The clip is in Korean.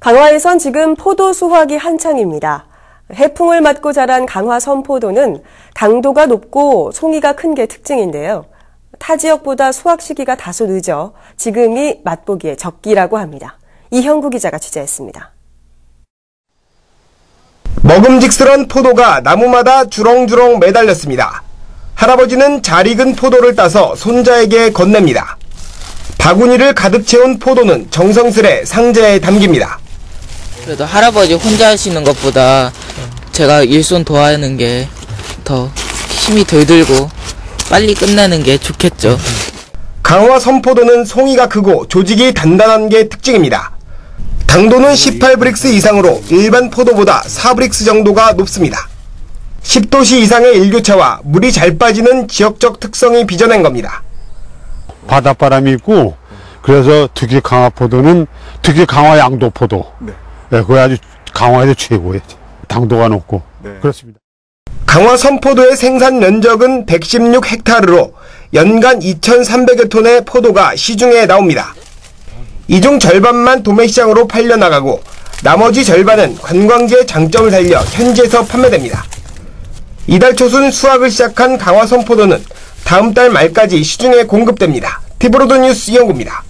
강화에선 지금 포도 수확이 한창입니다. 해풍을 맞고 자란 강화 선포도는 당도가 높고 송이가 큰 게 특징인데요. 타 지역보다 수확 시기가 다소 늦어 지금이 맛보기에 적기라고 합니다. 이형구 기자가 취재했습니다. 먹음직스런 포도가 나무마다 주렁주렁 매달렸습니다. 할아버지는 잘 익은 포도를 따서 손자에게 건넵니다. 바구니를 가득 채운 포도는 정성스레 상자에 담깁니다. 그래도 할아버지 혼자 하시는 것보다 제가 일손 도와하는 게 더 힘이 덜 들고 빨리 끝나는 게 좋겠죠. 강화 선포도는 송이가 크고 조직이 단단한 게 특징입니다. 당도는 18브릭스 이상으로 일반 포도보다 4브릭스 정도가 높습니다. 10도씨 이상의 일교차와 물이 잘 빠지는 지역적 특성이 빚어낸 겁니다. 바닷바람이 있고 그래서 특히 강화 포도는 특히 강화 양도 포도. 네. 네, 그거 아주 강화에서 최고예요. 당도가 높고 그렇습니다. 강화 선포도의 생산 면적은 116 헥타르로 연간 2,300여 톤의 포도가 시중에 나옵니다. 이 중 절반만 도매시장으로 팔려나가고 나머지 절반은 관광지의 장점을 살려 현지에서 판매됩니다. 이달 초순 수확을 시작한 강화 선포도는 다음 달 말까지 시중에 공급됩니다. 티브로드 뉴스 이영구입니다.